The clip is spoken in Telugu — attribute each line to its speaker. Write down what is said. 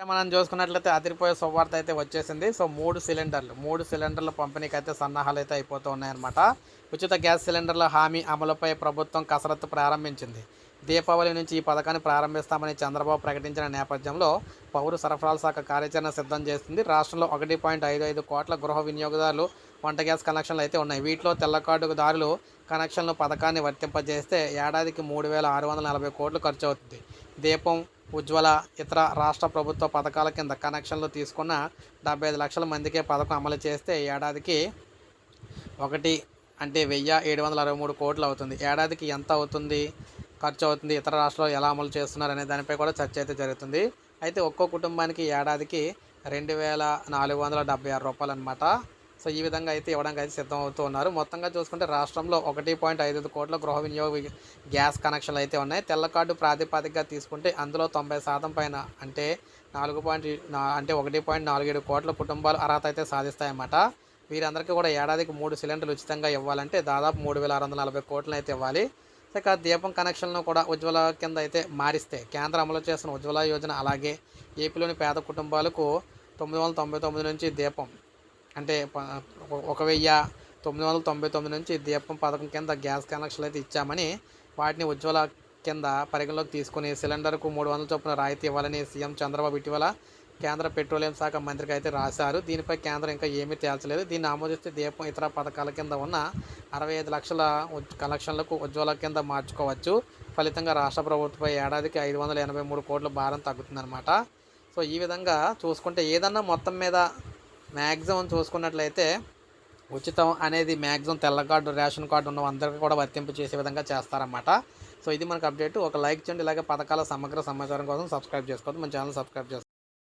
Speaker 1: మనం చూసుకున్నట్లయితే అదిరిపోయే శుభవార్త అయితే వచ్చేసింది. సో మూడు సిలిండర్లు మూడు సిలిండర్ల పంపిణీకి అయితే సన్నాహాలు అయితే అయిపోతూ ఉన్నాయన్నమాట. ఉచిత గ్యాస్ సిలిండర్ల హామీ అమలుపై ప్రభుత్వం కసరత్తు ప్రారంభించింది. దీపావళి నుంచి ఈ పథకాన్ని ప్రారంభిస్తామని చంద్రబాబు ప్రకటించిన నేపథ్యంలో పౌర సరఫరాల శాఖ కార్యాచరణ సిద్ధం చేస్తుంది రాష్ట్రంలో ఒకటి పాయింట్ ఐదు ఐదు కోట్ల గృహ వినియోగదారులు వంట గ్యాస్ కనెక్షన్లు అయితే ఉన్నాయి. వీటిలో తెల్లకార్డుదారులు కనెక్షన్లు పథకాన్ని వర్తింపజేస్తే ఏడాదికి మూడు వేల ఆరు వందల నలభై కోట్లు ఖర్చు అవుతుంది దీపం ఉజ్వల ఇతర రాష్ట్ర ప్రభుత్వ పథకాల కింద కనెక్షన్లు తీసుకున్న డెబ్బై ఐదు లక్షల మందికే పథకం అమలు చేస్తే ఏడాదికి ఒకటి అంటే వెయ్యి ఏడు వందల అరవై మూడు కోట్లు అవుతుంది. ఏడాదికి ఎంత అవుతుంది? ఖర్చు అవుతుంది? ఇతర రాష్ట్రాలు ఎలా అమలు చేస్తున్నారు అనే దానిపై కూడా చర్చ అయితే జరుగుతుంది. అయితే ఒక్కో కుటుంబానికి ఏడాదికి రెండు వేల నాలుగు వందల డెబ్బై ఆరు రూపాయలు అనమాట సో ఈ విధంగా అయితే ఇవ్వడానికి అయితే సిద్ధం అవుతూ ఉన్నారు. మొత్తంగా చూసుకుంటే రాష్ట్రంలో ఒకటి పాయింట్ ఐదు ఐదు కోట్ల గృహ వినియోగ గ్యాస్ కనెక్షన్లు అయితే ఉన్నాయి. తెల్ల కార్డు ప్రాతిపదికగా తీసుకుంటే అందులో తొంభై శాతం పైన అంటే నాలుగు పాయింట్ అంటే ఒకటి పాయింట్ నాలుగు ఏడు కోట్ల కుటుంబాలు అర్హత అయితే సాధిస్తాయన్నమాట. వీరందరికీ కూడా ఏడాదికి మూడు సిలిండర్లు ఉచితంగా ఇవ్వాలంటే దాదాపు మూడు వేల ఆరు వందల నలభై కోట్లను అయితే ఇవ్వాలి. సో ఇక దీపం కనెక్షన్లను కూడా ఉజ్వల కింద అయితే మారిస్తే కేంద్రం అమలు చేసిన ఉజ్వల యోజన అలాగే ఏపీలోని పేద కుటుంబాలకు తొమ్మిది వందల తొంభై తొమ్మిది నుంచి దీపం అంటే ఒక- వెయ్యి తొమ్మిది వందల తొంభై తొమ్మిది నుంచి దీపం పథకం కింద గ్యాస్ కనెక్షన్లు అయితే ఇచ్చామని వాటిని ఉజ్వల కింద పరిగణలోకి తీసుకుని సిలిండర్కు మూడు వందల చొప్పున రాయితీ ఇవ్వాలని సీఎం చంద్రబాబు ఇటీవల కేంద్ర పెట్రోలియం శాఖ మంత్రికి అయితే రాశారు. దీనిపై కేంద్రం ఇంకా ఏమీ తేల్చలేదు. దీన్ని ఆమోదిస్తే దీపం ఇతర పథకాల కింద ఉన్న అరవై ఐదు లక్షల ఉజ్- కనెక్షన్లకు ఉజ్వల కింద మార్చుకోవచ్చు. ఫలితంగా రాష్ట్ర ప్రభుత్వంపై ఏడాదికి ఐదు వందల ఎనభై మూడు కోట్ల భారం తగ్గుతుందన్నమాట. సో ఈ విధంగా చూసుకుంటే ఏదన్నా మొత్తం మీద మ్యాక్సిమం చూసుకున్నట్లయితే ఉచితం అనేది మ్యాక్సిమం తెల్ల కార్డు రేషన్ కార్డు ఉన్న అందరికీ కూడా వర్తింపు చేసే విధంగా చేస్తారన్నమాట. సో ఇది మనకు అప్డేట్. ఒక లైక్ చేయండి ఇలాగే పథకాల సమగ్ర సమాచారం కోసం సబ్స్క్రైబ్ చేసుకోవద్దు. మన ఛానల్ సబ్స్క్రైబ్ చేసుకోండి.